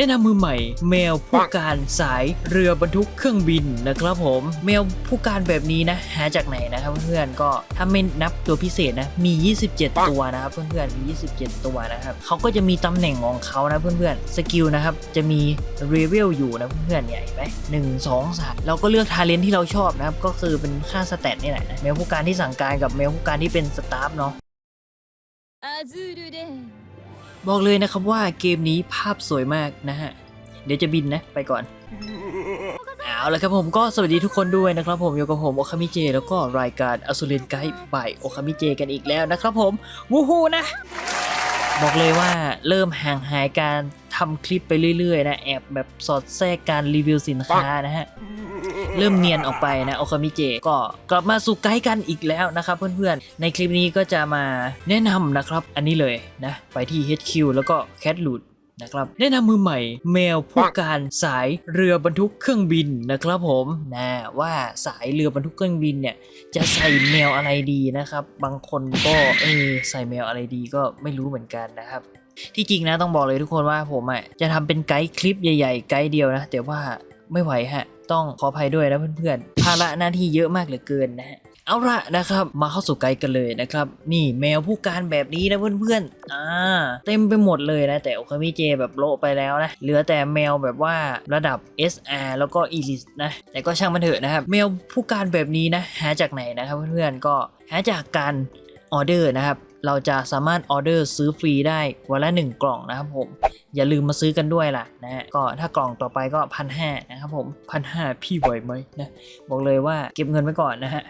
แนะนำมือใหม่ แมวผู้การสายเรือบรรทุกเครื่องบินนะครับผม แมวผู้การแบบนี้นะ หาจากไหนนะครับเพื่อนก็ถ้าไม่นับตัวพิเศษนะมี 27 ตัวนะครับเพื่อนๆมี 27 ตัวนะครับเขาก็จะมีตำแหน่งของเขานะเพื่อนๆสกิลนะครับจะมีเรเวลอยู่นะเพื่อนๆเนี่ไหมหนึ่งสองสามเราก็เลือกทาเลนที่เราชอบนะครับก็คือเป็นค่าสแตทนี่แหละนะแมวผู้การที่สั่งการกับแมวผู้การที่เป็นสตาฟเนาะ บอกเลยนะครับว่าเกมนี้ภาพสวยมากนะฮะ เดี๋ยวจะบินนะไปก่อน เอาละครับผมก็สวัสดีทุกคนด้วยนะครับผมอยู่กับผมโอคามิเจ แล้วก็รายการอสุเรนไกด์บายโอคามิเจกันอีกแล้วนะครับผมวูฮูนะ บอกเลยว่าเริ่มห่างหายการทำคลิปไปเรื่อยๆนะ แอบแบบสอดแทรกการรีวิวสินค้านะฮะ เริ่มเนียนออกไปนะโอคามิเจก็กลับมาสู่ไกด์กันอีกแล้วนะครับเพื่อนๆ ในคลิปนี้ก็จะมาแนะนำนะครับ อันนี้เลยนะไปที่ HQ แล้วก็ Cat l o o t นะครับแนะนำมือใหม่แมวผู้การสายเรือบรรทุกเครื่องบินนะครับผมนะว่าสายเรือบรรทุกเครื่องบินเนี่ยจะใส่แมวอะไรดีนะครับ บางคนก็เออใส่แมวอะไรดีก็ไม่รู้เหมือนกันนะครับ ที่จริงนะต้องบอกเลยทุกคนว่าผมอะจะทำเป็นไกด์คลิปใหญ่ ๆ ไกด์เดียวนะแต่ว่าไม่ไหวฮะ ต้องขออภัยด้วยนะเพื่อนๆภาระหน้าที่เยอะมากเหลือเกินนะฮะเอาละนะครับ มาเข้าสู่ไกด์กันเลยนะครับ นี่แมวผู้การแบบนี้นะเพื่อนๆอ่าเต็มไปหมดเลยนะ แต่โอคามิเจแบบโละไปแล้วนะ เหลือแต่แมวแบบว่าระดับ SR แล้วก็อีลิสนะ แต่ก็ช่างมันเถอะนะครับ แมวผู้การแบบนี้นะ หาจากไหนนะครับเพื่อนๆก็หาจากการออเดอร์นะครับ เราจะสามารถออเดอร์ซื้อฟรีได้วันละ 1 กล่องนะครับผม อย่าลืมมาซื้อกันด้วยล่ะนะฮะก็ถ้ากล่องต่อไปก็พันห้านะครับผมพันห้าพี่ไหวไหมนะบอกเลยว่าเก็บเงินไว้ก่อนนะฮะ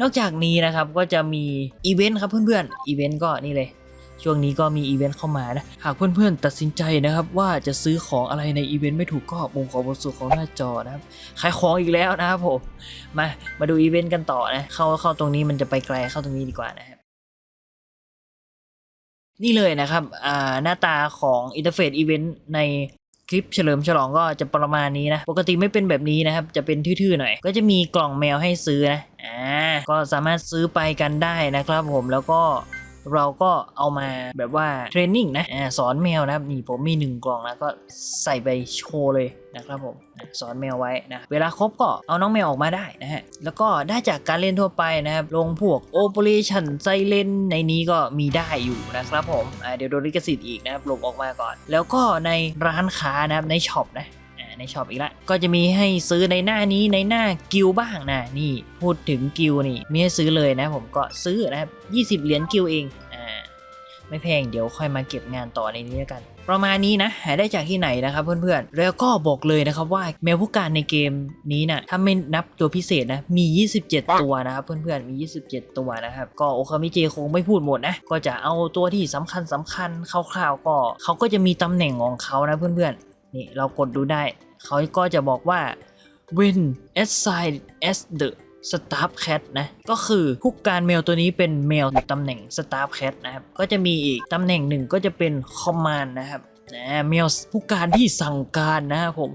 นอกจากนี้นะครับก็จะมีอีเวนต์ครับเพื่อนๆอีเวนต์ก็นี่เลย ช่วงนี้ก็มีอีเวนต์เข้ามานะ หากเพื่อนๆ ตัดสินใจนะครับ ว่าจะซื้อของอะไรในอีเวนต์ไม่ถูกก็มุมขวาบนสุดของหน้าจอนะครับขายของอีกแล้วนะครับผมมามาดูอีเวนต์กันต่อนะ เข้าเข้าตรงนี้มันจะไปไกลเข้าตรงนี้ดีกว่านะครับนี่เลยนะครับอ่าหน้าตาของอินเทอร์เฟซอีเวนต์ในคลิปเฉลิมฉลองก็จะประมาณนี้นะ ปกติไม่เป็นแบบนี้นะครับ จะเป็นทื่อๆหน่อย ก็จะมีกล่องแมวให้ซื้อนะ อ่า ก็สามารถซื้อไปกันได้นะครับผม แล้วก็ เราก็เอามาแบบว่าเทรนนิ่งนะสอนแมวนะครับนี่ผมมีหนึ่งกล่องนะก็ใส่ไปโชว์เลยนะครับผมสอนแมวไว้นะเวลาครบก็เอาน้องแมวออกมาได้นะฮะแล้วก็ได้จากการเล่นทั่วไปนะครับลงพวก Operation Silent ในนี้ก็มีได้อยู่นะครับผมเดี๋ยวโดนลิขสิทธิ์อีกนะครับลบออกมาก่อน แล้วก็ในร้านค้านะครับในช็อปนะ ในช็อปอีกแล้วก็จะมีให้ซื้อในหน้านี้ในหน้ากิลบ้างนะนี่พูดถึงกิลนี่มีให้ซื้อเลยนะผมก็ซื้อนะครับ20 เหรียญกิลเองอ่าไม่แพงเดี๋ยวค่อยมาเก็บงานต่อในนี้แล้วกันประมาณนี้นะ หาได้จากที่ไหนนะครับเพื่อนๆ แล้วก็บอกเลยนะครับว่าแมวผู้การในเกมนี้นะถ้าไม่นับตัวพิเศษนะ มี 27 ตัวนะครับเพื่อนๆ มี 27 ตัวนะครับ ก็โอคามิเจคงไม่พูดหมดนะ ก็จะเอาตัวที่สำคัญสำคัญคร่าวๆก็เขาก็จะมีตำแหน่งของเขานะเพื่อนๆ นี่เรากดดูได้ เขาก็จะบอกว่า when assigned as the staff cat นะ ก็คือผู้การแมวตัวนี้เป็นแมวตำแหน่ง staff cat นะครับ ก็จะมีอีกตำแหน่งหนึ่งก็จะเป็น command นะครับนะแมวผู้การที่สั่งการนะครับผม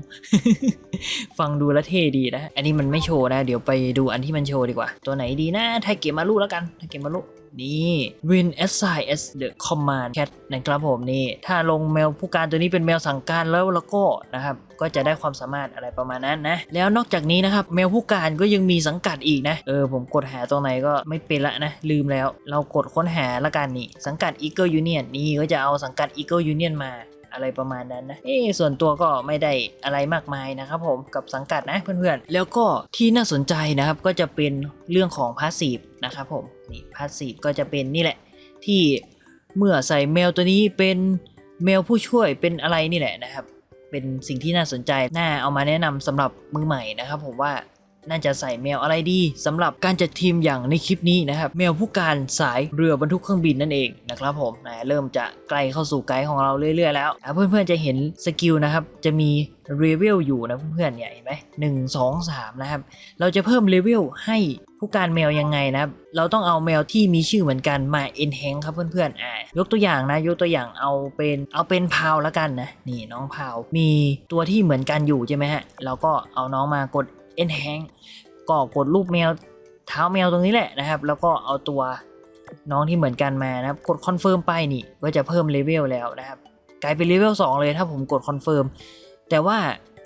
ฟังดูแล้วเท่ดีนะ อันนี้มันไม่โชว์นะ เดี๋ยวไปดูอันที่มันโชว์ดีกว่า ตัวไหนดีนะไทเกมารุแล้วกันไทเกมารุ นี่ win assign as the command cat นะครับผมนี่ ถ้าลงแมวผู้การตัวนี้เป็นแมวสั่งการแล้วแล้วก็นะครับก็จะได้ความสามารถอะไรประมาณนั้นนะ แล้วนอกจากนี้นะครับแมวผู้การก็ยังมีสังกัดอีกนะ เออผมกดหาตรงไหนก็ไม่เป็นละนะ ลืมแล้ว เรากดค้นหาละกันนี่ สังกัด Eagle Union นี่ก็จะเอาสังกัด Eagle Union มา อะไรประมาณนั้นนะเอ้ส่วนตัวก็ไม่ได้อะไรมากมายนะครับผมกับสังกัดนะเพื่อนๆ แล้วก็ที่น่าสนใจนะครับก็จะเป็นเรื่องของพาสซีฟนะครับผมนี่พาสซีฟก็จะเป็นนี่แหละ ที่เมื่อใส่แมวตัวนี้เป็นแมวผู้ช่วยเป็นอะไรนี่แหละนะครับ เป็นสิ่งที่น่าสนใจน่าเอามาแนะนำสำหรับมือใหม่นะครับผมว่า น่าจะใส่แมวอะไรดีสำหรับการจัดทีมอย่างในคลิปนี้นะครับแมวผู้การสายเรือบรรทุกเครื่องบินนั่นเองนะครับผมนะเริ่มจะใกล้เข้าสู่ไกด์ของเราเรื่อยๆแล้วอะเพื่อนๆจะเห็นสกิลนะครับจะมีเรเวลอยู่นะเพื่อนๆเนี่ยเห็นไหมหนึ่งสองสามนะครับเราจะเพิ่มเลเวลให้ผู้การแมวยังไงนะครับ เราต้องเอาแมวที่มีชื่อเหมือนกันมา enhance ครับเพื่อนๆอ่ายกตัวอย่างนะ ยกตัวอย่างเอาเป็นเอาเป็นพาวแล้วกันนะ นี่น้องพาว มีตัวที่เหมือนกันอยู่ใช่ไหมฮะ เราก็เอาน้องมากด enhance ก็กดรูปแมวเท้าแมวตรงนี้แหละนะครับ แล้วก็เอาตัวน้องที่เหมือนกันมานะครับ กดคอนเฟิร์มไปนี่ก็จะเพิ่มเลเวลแล้วนะครับกลายเป็นเลเวล2เลยถ้าผมกดคอนเฟิร์มแต่ว่า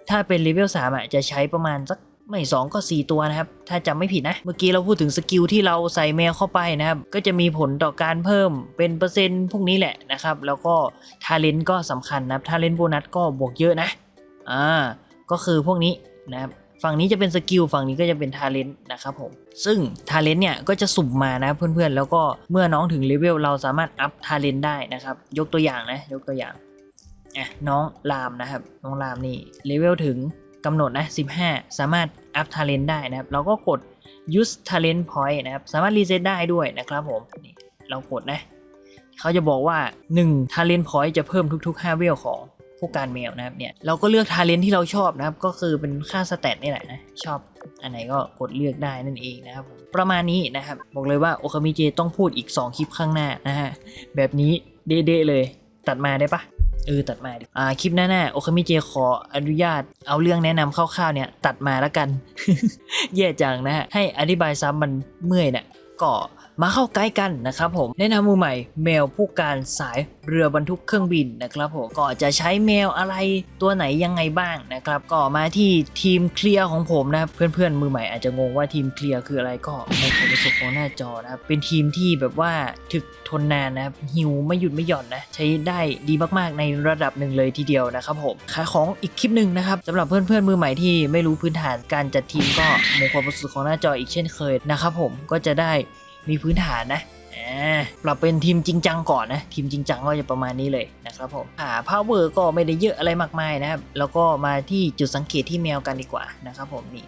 ถ้าเป็นเลเวล3อะจะใช้ประมาณสักไม่ 2 ก็ 4 ตัวนะครับ ถ้าจำไม่ผิดนะ เมื่อกี้เราพูดถึงสกิลที่เราใส่แมวเข้าไปนะครับ ก็จะมีผลต่อการเพิ่มเป็นเปอร์เซ็นต์พวกนี้แหละนะครับ แล้วก็ทาเลนต์ก็สำคัญนะครับทาเลนต์โบนัสก็บวกเยอะนะอ่าก็คือพวกนี้นะครับ ฝั่งนี้จะเป็นสกิลฝั่งนี้ก็จะเป็นทาเลนต์นะครับผม ซึ่งทาเลนต์เนี่ยก็จะสุ่มมานะเพื่อนๆ แล้วก็เมื่อน้องถึงเลเวลเราสามารถอัพทาเลนต์ได้นะครับ ยกตัวอย่างนะ ยกตัวอย่างอะน้องรามนะครับ น้องรามนี่เลเวลถึงกำหนดนะ 15 สามารถอัพทาเลนต์ได้นะครับ เราก็กด use talent point นะครับ สามารถรีเซ็ตได้ด้วยนะครับผมนี่เรากดนะ เขาจะบอกว่า 1 talent point จะเพิ่มทุก ๆ 5 เวลของ ผู้การแมวนะครับเนี่ยเราก็เลือก talent ที่เราชอบนะครับก็คือเป็นค่าสเตตนี่แหละนะชอบอันไหนก็กดเลือกได้นั่นเองนะครับประมาณนี้นะครับบอกเลยว่าโอคามิเจต้องพูดอีก 2 คลิปข้างหน้านะฮะแบบนี้เด๊ะๆเลยตัดมาได้ปะเออตัดมาดิอ่าคลิปหน้าๆโอคามิเจขออนุญาตเอาเรื่องแนะนำคร่าวๆเนี่ยตัดมาแล้วกัน แย่จังนะฮะให้อธิบายซ้ำมันเมื่อยเนี่ยก็ มาเข้าใกล้กันนะครับผมแนะนำมือใหม่แมวผู้การสายเรือบรรทุกเครื่องบินนะครับผมก็จะใช้แมวอะไรตัวไหนยังไงบ้างนะครับก็มาที่ทีมเคลียร์ของผมนะครับเพื่อนๆมือใหม่อาจจะงงว่าทีมเคลียร์คืออะไรก็ในความรู้สึกของหน้าจอนะครับเป็นทีมที่แบบว่าถึกทนนานนะครับหิวไม่หยุดไม่หย่อนนะใช้ได้ดีมากๆในระดับหนึ่งเลยทีเดียวนะครับผมขายของอีกคลิปหนึ่งนะครับสำหรับเพื่อนๆมือใหม่ที่ไม่รู้พื้นฐานการจัดทีมก็ในความรู้สึกของหน้าจออีกเช่นเคยนะครับผมก็จะได้ มีพื้นฐานนะ ปรับเป็นทีมจริงจังก่อนนะ ทีมจริงจังก็จะประมาณนี้เลยนะครับผมอ่าพาวเวอร์ก็ไม่ได้เยอะอะไรมากมายนะครับ แล้วก็มาที่จุดสังเกตที่แมวกันดีกว่านะครับผมนี่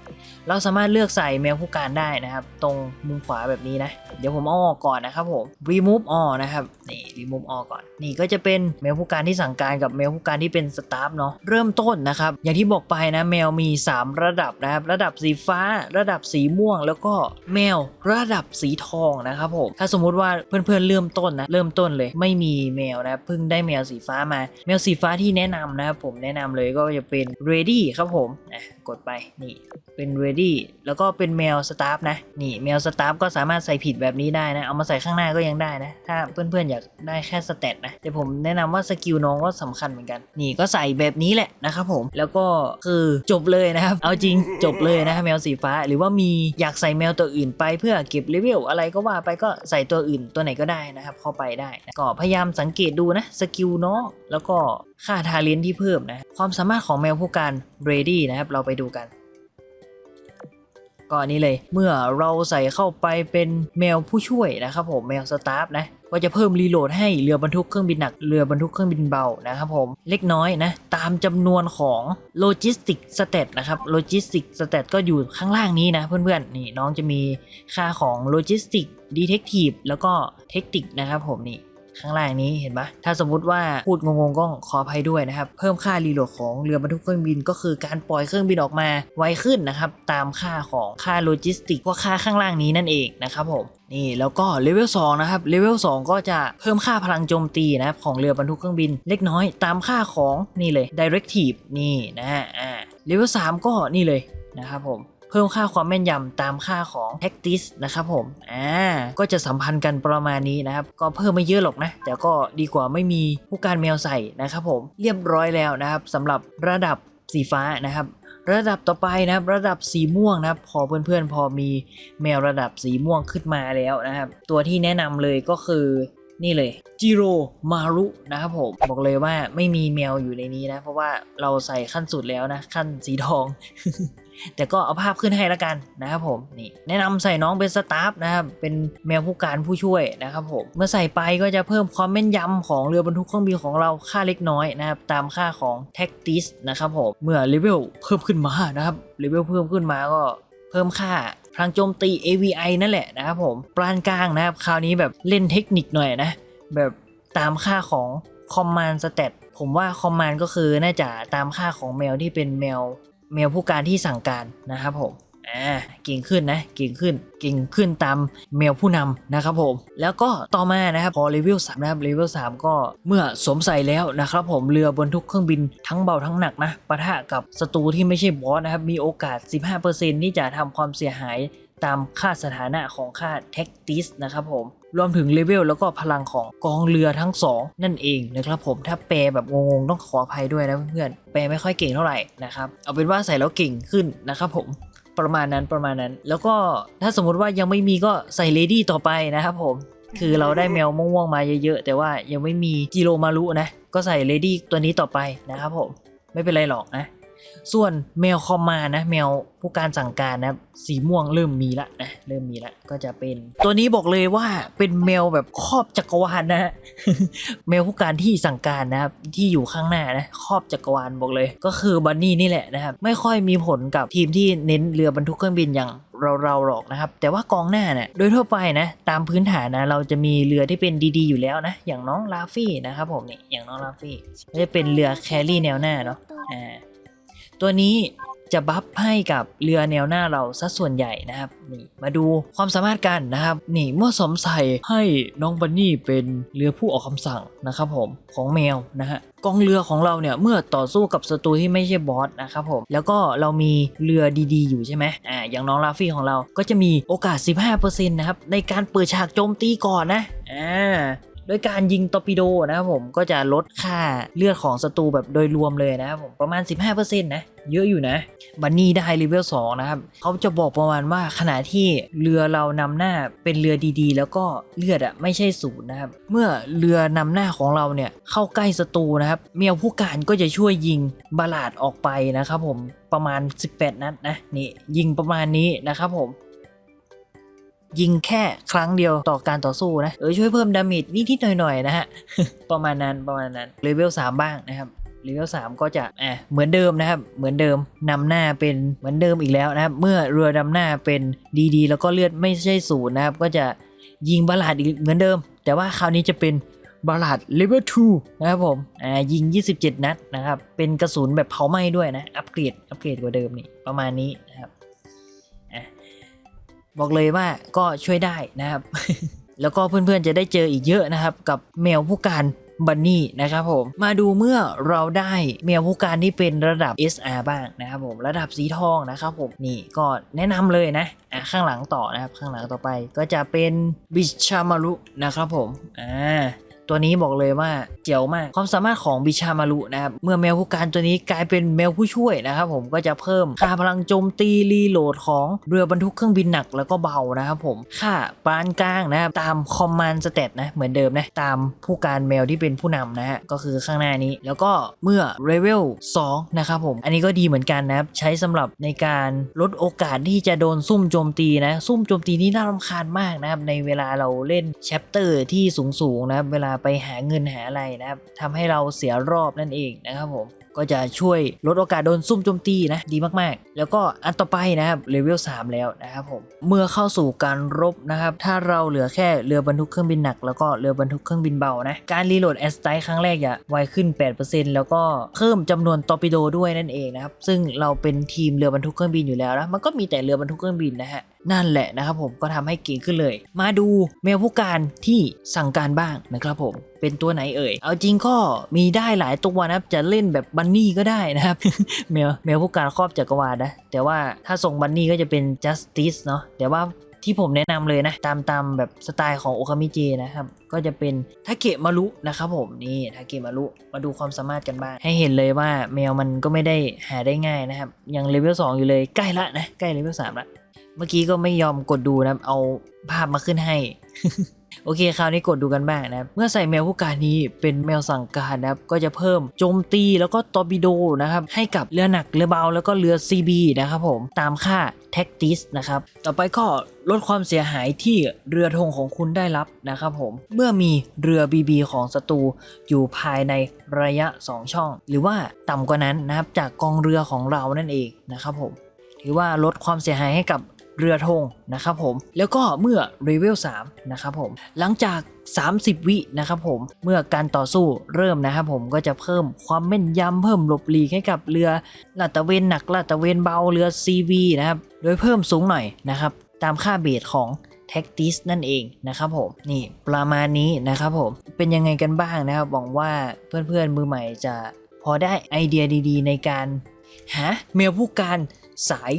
เราสามารถเลือกใส่แมวผู้การได้นะครับ ตรงมุมขวาแบบนี้นะ เดี๋ยวผมอาอกก่อนนะครับผม remove all นะครับนี่ remove all ก่อน นี่ก็จะเป็นแมวผู้การที่สั่งการกับแมวผู้การที่เป็นสตาฟเนาะเริ่มต้นนะครับ อย่างที่บอกไปนะแมวมี 3 ระดับนะครับระดับสีฟ้า ระดับสีม่วง แล้วก็แมวระดับสีทองนะครับผมถ้าสมมติว่าเพื่อนๆเริ่มต้นนะเริ่มต้นเลย ไม่มีแมวนะเพิ่งได้แมวสีฟ้ามา แมวสีฟ้าที่แนะนำนะครับผมแนะนำเลยก็จะเป็น ready ครับผมอะกดไปนี่เป็น ready แล้วก็เป็นแมวสตาฟนะนี่แมวสตาฟก็สามารถใส่ผิดแบบนี้ได้นะเอามาใส่ข้างหน้าก็ยังได้นะ ถ้าเพื่อนๆอยากได้แค่สเตตนะแต่ผมแนะนำว่าสกิลน้องก็สำคัญเหมือนกัน นี่ก็ใส่แบบนี้แหละนะครับผมแล้วก็คือจบเลยนะครับ เอาจริงจบเลยนะแมวสีฟ้าหรือว่ามีอยากใส่แมวตัวอื่นไปเพื่อเก็บเลเวลอะไรก็ว่าไปก็ใส่ตัวอื่นตัวไหนก็ได้นะครับ เข้าไปได้นะก็พยายามสังเกตดูนะสกิลเนาะแล้วก็ค่าทาเลนที่เพิ่มนะความสามารถของแมวผู้การเรดี้นะครับเราไปดูกัน ก็อันนี้เลย เมื่อเราใส่เข้าไปเป็นแมวผู้ช่วยนะครับผมแมวสตาฟนะก็จะเพิ่มรีโหลดให้เรือบรรทุกเครื่องบินหนักเรือบรรทุกเครื่องบินเบานะครับผมเล็กน้อยนะตามจำนวนของโลจิสติกสเตตนะครับโลจิสติกสเตตก็อยู่ข้างล่างนี้นะเพื่อนๆนี่น้องจะมีค่าของโลจิสติกดีเทคทีฟแล้วก็เทคนิคนะครับผมนี่ ข้างล่างนี้เห็นปะถ้าสมมุติว่าพูดงงๆก็ขออภัยด้วยนะครับ เพิ่มค่ารีโหลดของเรือบรรทุกเครื่องบินก็คือการปล่อยเครื่องบินออกมาไวขึ้นนะครับ ตามค่าของค่าโลจิสติกว่าค่าข้างล่างนี้นั่นเองนะครับผมนี่แล้วก็เลเวล2นะครับเลเวล2ก็จะเพิ่มค่าพลังโจมตีนะครับของเรือบรรทุกเครื่องบิน เล็กน้อยตามค่าของนี่เลย directive นี่นะฮะอ่าเลเวล3ก็นี่เลยนะครับผม เพิ่มค่าความแม่นยำตามค่าของ tactics นะครับผมอ่าก็จะสัมพันธ์กันประมาณนี้นะครับ ก็เพิ่มไม่เยอะหรอกนะ แต่ก็ดีกว่าไม่มีผู้การแมวใส่นะครับผมเรียบร้อยแล้วนะครับสำหรับระดับสีฟ้านะครับระดับต่อไปนะครับระดับสีม่วงนะครับ พอเพื่อนๆ พอมีแมวระดับสีม่วงขึ้นมาแล้วนะครับ ตัวที่แนะนำเลยก็คือนี่เลยจิโรมารุนะครับผมบอกเลยว่าไม่มีแมวอยู่ในนี้นะ เพราะว่าเราใส่ขั้นสุดแล้วนะ ขั้นสีทอง แต่ก็เอาภาพขึ้นให้ล้วกันนะครับผมนี่แนะนำใส่น้องเป็นสตาฟนะครับเป็นแมวผู้การผู้ช่วยนะครับผมเมื่อใส่ไปก็จะเพิ่มความแม่นยำของเรือบรรทุกเครื่องบินของเราค่าเล็กน้อยนะครับตามค่าของ tactics นะครับผมเมื่อเลเวลเพิ่มขึ้นมานะครับเลเวลเพิ่มขึ้นมาก็เพิ่มค่าพลังโจมตี AVI นั่นแหละนะครับผมปรานกลางนะครับคราวนี้แบบเล่นเทคนิคหน่อยนะแบบตามค่าของคอมมานด์สเตตผมว่าคอมมานด์ก็คือน่าจะตามค่าของแมวที่เป็นแมว เมลผู้การที่สั่งการนะครับผมอ่าเก่งขึ้นนะเก่งขึ้นเก่งขึ้นตามเมลผู้นำนะครับผม แล้วก็ต่อมานะครับพอเลเวล3นะครับเลเวล3ก็เมื่อสวมใส่แล้วนะครับผมเรือบนทุกเครื่องบินทั้งเบาทั้งหนักนะปะทะกับศัตรูที่ไม่ใช่บอสนะครับ มีโอกาส 15%ที่จะทำความเสียหาย ตามค่าสถานะของค่าแท็กติสนะครับผมรวมถึงเลเวลแล้วก็พลังของกองเรือทั้งสองนั่นเองนะครับผมถ้าแปลแบบงงๆต้องขออภัยด้วยนะเพื่อนๆแปลไม่ค่อยเก่งเท่าไหร่นะครับเอาเป็นว่าใส่แล้วเก่งขึ้นนะครับผมประมาณนั้นประมาณนั้น แล้วก็ถ้าสมมุติว่ายังไม่มีก็ใส่เลดี้ต่อไปนะครับผมคือเราได้แมวม่วงๆมาเยอะๆ แต่ว่ายังไม่มีจิโรมารุนะ ก็ใส่เลดี้ตัวนี้ต่อไปนะครับผม ไม่เป็นไรหรอกนะ ส่วนแมวคอมมานะแมวผู้การสั่งการนะสีม่วงเริ่มมีละนะเริ่มมีละก็จะเป็น ตัวนี้บอกเลยว่าเป็นแมวแบบครอบจักรวาลนะฮะแมวผู้การที่สั่งการนะครับที่อยู่ข้างหน้านะครอบจักรวาลบอกเลย ก็คือบันนี่นี่แหละนะครับไม่ค่อยมีผลกับทีมที่เน้นเรือบรรทุกเครื่องบินอย่างเราเราหรอกนะครับ แต่ว่ากองหน้าเนี่ยโดยทั่วไปนะตามพื้นฐานนะเราจะมีเรือที่เป็นดีๆ อยู่แล้วนะ อย่างน้องลาฟี่นะครับผมนี่อย่างน้องลาฟี่ก็จะเป็นเรือแครี่แนวหน้าเนาะอ่า ตัวนี้จะบัฟให้กับเรือแนวหน้าเราซะส่วนใหญ่นะครับนี่มาดูความสามารถกันนะครับ นี่เมื่อสมใส่ให้น้องบันนี่เป็นเรือผู้ออกคำสั่งนะครับผมของแมวนะฮะกองเรือของเราเนี่ยเมื่อต่อสู้กับศัตรูที่ไม่ใช่บอสนะครับผมแล้วก็เรามีเรือดีๆ อยู่ใช่ไหมอ่าอย่างน้องลาฟี่ของเราก็จะมีโอกาส 15%นะครับในการเปิดฉากโจมตีก่อนนะอ่า โดยการยิงตอร์ปิโดนะครับผมก็จะลดค่าเลือดของศัตรูแบบโดยรวมเลยนะครับผมประมาณ 15%นะเยอะอยู่นะ บันนี่ได้เลเวล2นะครับเขาจะบอกประมาณว่าขณะที่เรือเรานำหน้าเป็นเรือดีๆ แล้วก็เลือดอะไม่ใช่ศูนย์นะครับ เมื่อเรือนำหน้าของเราเนี่ยเข้าใกล้ศัตรูนะครับ เมียวผู้การก็จะช่วยยิงบาลาดออกไปนะครับผมประมาณ 18 นัดนะนี่ยิงประมาณนี้นะครับผม ยิงแค่ครั้งเดียวต่อการต่อสู้นะเออช่วยเพิ่มดาเมจนิดๆหน่อยๆนะฮะประมาณนั้นประมาณนั้นเลเวล3บ้างนะครับเลเวล3ก็จะอะเหมือนเดิมนะครับ เหมือนเดิมนำหน้าเป็นเหมือนเดิมอีกแล้วนะครับ เมื่อเรือนำหน้าเป็นดีๆ แล้วก็เลือดไม่ใช่ศูนย์นะครับ ก็จะยิงบาลาดอีกเหมือนเดิม แต่ว่าคราวนี้จะเป็นบาลาดเลเวล2นะครับผมอ่ายิง 27 นัดนะครับ เป็นกระสุนแบบเผาไหม้ด้วยนะ อัปเกรด อัปเกรดกว่าเดิมนี่ ประมาณนี้นะครับ บอกเลยว่าก็ช่วยได้นะครับ แล้วก็เพื่อนๆจะได้เจออีกเยอะนะครับ กับแมวผู้การบันนี่นะครับผมมาดูเมื่อเราได้แมวผู้การที่เป็นระดับ SR บ้างนะครับผมระดับสีทองนะครับผมนี่ก็แนะนำเลยนะอะข้างหลังต่อนะครับข้างหลังต่อไปก็จะเป็นบิชามารุนะครับผมอ่า ตัวนี้บอกเลยว่าเจ๋วมากความสามารถของบิชามารุนะครับเมื่อแมวผู้การตัวนี้กลายเป็นแมวผู้ช่วยนะครับผมก็จะเพิ่มค่าพลังโจมตีรีโหลดของเรือบรรทุกเครื่องบินหนักแล้วก็เบานะครับผมค่าปานกลางนะครับตามคอมมานด์สเตตนะเหมือนเดิมนะตามผู้การแมวที่เป็นผู้นำนะฮะก็คือข้างหน้านี้ แล้วก็เมื่อเลเวล2นะครับผมอันนี้ก็ดีเหมือนกันนะครับใช้สำหรับในการลดโอกาสที่จะโดนซุ่มโจมตีนะซุ่มโจมตีนี่น่ารำคาญมากนะครับในเวลาเราเล่นแชปเตอร์ที่สูงๆนะครับเวลาไปหาเงินหาอะไรนะครับทำให้เราเสียรอบนั่นเองนะครับผมก็จะช่วยลดโอกาสโดนซุ่มโจมตีนะดีมากๆ แล้วก็อันต่อไปนะครับเลเวล3แล้วนะครับผมเมื่อเข้าสู่การรบนะครับ ถ้าเราเหลือแค่เรือบรรทุกเครื่องบินหนัก แล้วก็เรือบรรทุกเครื่องบินเบานะการรีโหลดแอสไตครั้งแรกจะไวขึ้น 8%แล้วก็เพิ่มจำนวนตอร์ปิโดด้วยนั่นเองนะครับซึ่งเราเป็นทีมเรือบรรทุกเครื่องบินอยู่แล้วนะมันก็มีแต่เรือบรรทุกเครื่องบินนะฮะ นั่นแหละนะครับผมก็ทำให้เก่งขึ้นเลย มาดูแมวผู้การที่สั่งการบ้างนะครับผมเป็นตัวไหนเอ่ย เอาจริงก็มีได้หลายตัวนะครับ จะเล่นแบบบันนี่ก็ได้นะครับ แมวแมวผู้การครอบจักรวาลนะ แต่ว่าถ้าส่งบันนี่ก็จะเป็น justice เนาะ แต่ว่า ที่ผมแนะนำเลยนะ ตามตามแบบสไตล์ของโอคามิเจนะครับ ก็จะเป็นทาเกะมารุนะครับผมนี่ทาเกะมารุมาดูความสามารถกันบ้าง ให้เห็นเลยว่าแมวมันก็ไม่ได้หาได้ง่ายนะครับ ยังเลเวล2อยู่เลยใกล้ละนะ ใกล้เลเวล3ละเมื่อกี้ก็ไม่ยอมกดดูนะเอาภาพมาขึ้นให้ โอเคคราวนี้กดดูกันบ้างนะครับเมื่อใส่แมวผู้การนี้เป็นแมวสั่งการนะครับก็จะเพิ่มโจมตีแล้วก็ตอร์ปิโดนะครับให้กับเรือหนักเรือเบาแล้วก็เรือ CB นะครับผมตามค่าแท็กติสนะครับต่อไปก็ลดความเสียหายที่เรือธงของคุณได้รับนะครับผมเมื่อมีเรือ BB ของศัตรูอยู่ภายในระยะ 2 ช่อง หรือว่าต่ำกว่านั้นนะครับจากกองเรือของเรานั่นเองนะครับผมถือว่าลดความเสียหายให้กับ เรือธงนะครับผม แล้วก็เมื่อเลเวล3นะครับผม หลังจาก 30 วินะครับผม เมื่อการต่อสู้เริ่มนะครับผมก็จะเพิ่มความแม่นยำเพิ่มหลบหลีกให้กับเรือลาดตะเวนหนักลาดตะเวนเบาเรือ CV นะครับ โดยเพิ่มสูงหน่อยนะครับ ตามค่าเบสของแท็กติสนั่นเองนะครับผมนี่ประมาณนี้นะครับผมเป็นยังไงกันบ้างนะครับหวังว่าเพื่อนๆมือใหม่จะพอได้ไอเดียดีๆ ในการหาเมลผู้การสาย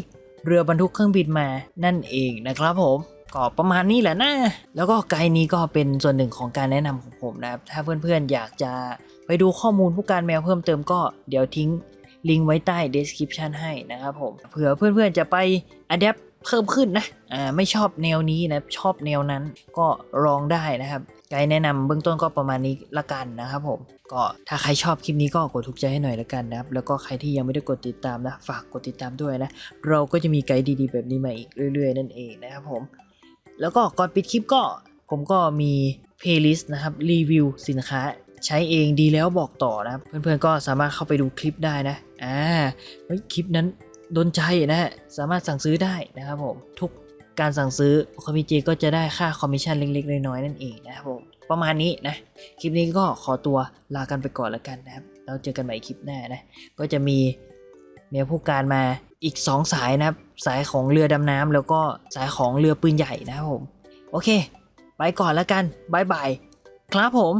เรือบรรทุกเครื่องบินมานั่นเองนะครับผมก็ประมาณนี้แหละนะ แล้วก็ไกด์นี้ก็เป็นส่วนหนึ่งของการแนะนำของผมนะครับ ถ้าเพื่อนๆอยากจะไปดูข้อมูลผู้การแมวเพิ่มเติมก็เดี๋ยวทิ้งลิงก์ไว้ใต้ description ให้นะครับผมเผื่อเพื่อนๆจะไป adapt เพิ่มขึ้นนะ อ่า ไม่ชอบแนวนี้นะ ชอบแนวนั้นก็ลองได้นะครับ ไกด์แนะนำเบื้องต้นก็ประมาณนี้ละกันนะครับผม ก็ถ้าใครชอบคลิปนี้ก็กดถูกใจให้หน่อยละกันนะครับ แล้วก็ใครที่ยังไม่ได้กดติดตามนะ ฝากกดติดตามด้วยนะ เราก็จะมีไกด์ดีๆ แบบนี้มาอีกเรื่อย ๆ นั่นเองนะครับผม แล้วก็ก่อนปิดคลิปก็ผมก็มีเพลย์ลิสต์นะครับรีวิวสินค้าใช้เองดีแล้วบอกต่อนะครับ เพื่อนๆก็สามารถเข้าไปดูคลิปได้นะอ่าคลิปนั้นโดนใจนะฮะสามารถสั่งซื้อได้นะครับผมทุก การสั่งซื้อคอมมิเจก็จะได้ค่าคอมมิชชั่นเล็กๆ น้อยๆ นั่นเองนะครับผมประมาณนี้นะ คลิปนี้ก็ขอตัวลากันไปก่อนแล้วกันนะครับแล้วเจอกันใหม่คลิปหน้านะ ก็จะมีเมียผู้การมาอีก 2 สายนะครับ สายของเรือดำน้ำแล้วก็สายของเรือปืนใหญ่นะครับผม โอเค ไปก่อนแล้วกันบายบายครับผม